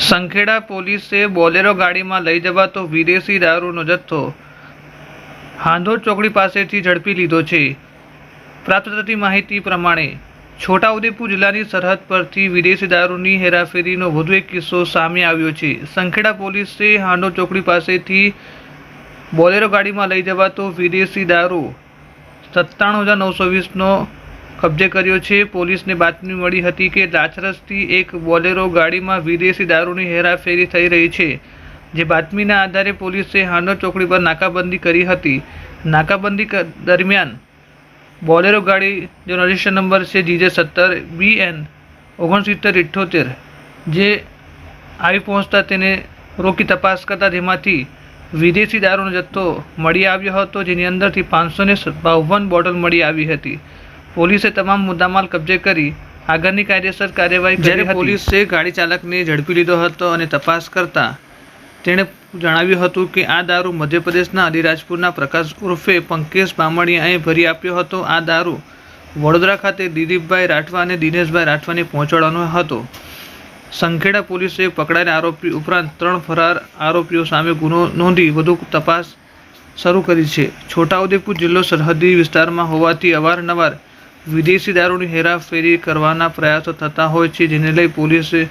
સંખેડા પોલીસે બોલેરો ગાડીમાં લઈ જવાતો વિદેશી દારૂનો જથ્થો હાંધોર ચોકડી પાસેથી ઝડપી લીધો છે. પ્રાપ્ત થતી માહિતી પ્રમાણે છોટાઉદેપુર જિલ્લાની સરહદ પરથી વિદેશી દારૂની હેરાફેરીનો વધુ એક કિસ્સો સામે આવ્યો છે. સંખેડા પોલીસે હાંડો ચોકડી પાસેથી બોલેરો ગાડીમાં લઈ જવાતો વિદેશી દારૂ સત્તાણું હજાર નવસો વીસનો કબજે કર્યો છે. પોલીસને બાતમી મળી હતી કે લાચરસથી એક બોલેરો ગાડીમાં વિદેશી દારૂની હેરાફેરી થઈ રહી છે. જે બાતમીના આધારે પોલીસે હાંડોર ચોકડી પર નાકાબંધી કરી હતી. નાકાબંધી દરમિયાન બોલેરો ગાડી જેનો રજિસ્ટર નંબર છે જીજે સત્તર બી એન ઓગણસિત્તેર ઇઠ્ઠોતેર જે આવી પહોંચતા તેને રોકી તપાસ કરતા તેમાંથી વિદેશી દારૂનો જથ્થો મળી આવ્યો હતો. જેની અંદરથી પાંચસો ને બાવન બોટલ મળી આવી હતી. પોલીસે તમામ મુદ્દામાલ કબજે કરી આગળની કાયદેસર કાર્યવાહી કરી પોલીસે ગાડી ચાલકને ઝડપી લીધો હતો અને તપાસ કરતા તેણે જણાવ્યું હતું કે આ દારૂ મધ્યપ્રદેશના અલીરાજપુરના પ્રકાશ ઉર્ફે પંકેશ બામણીયાએ ભરી આપ્યો હતો. આ દારૂ વડોદરા ખાતે દિલીપભાઈ રાઠવા અને દિનેશભાઈ રાઠવાને પહોંચાડવાનો હતો. સંખેડા પોલીસે પકડાયેલા આરોપી ઉપરાંત ત્રણ ફરાર આરોપીઓ સામે ગુનો નોંધી વધુ તપાસ શરૂ કરી છે. છોટાઉદેપુર જિલ્લો સરહદી વિસ્તારમાં હોવાથી અવારનવાર વિદેશી દારૂની હેરાફેરી કરવાના પ્રયાસો થતા હોય છે, જેને લઈ પોલીસે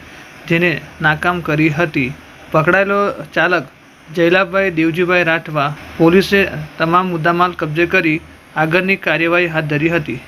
જેને નાકામ કરી હતી. પકડાયેલો ચાલક જયલાભાઈ દેવજીભાઈ રાઠવા પોલીસે તમામ મુદ્દામાલ કબજે કરી આગળની કાર્યવાહી હાથ ધરી હતી.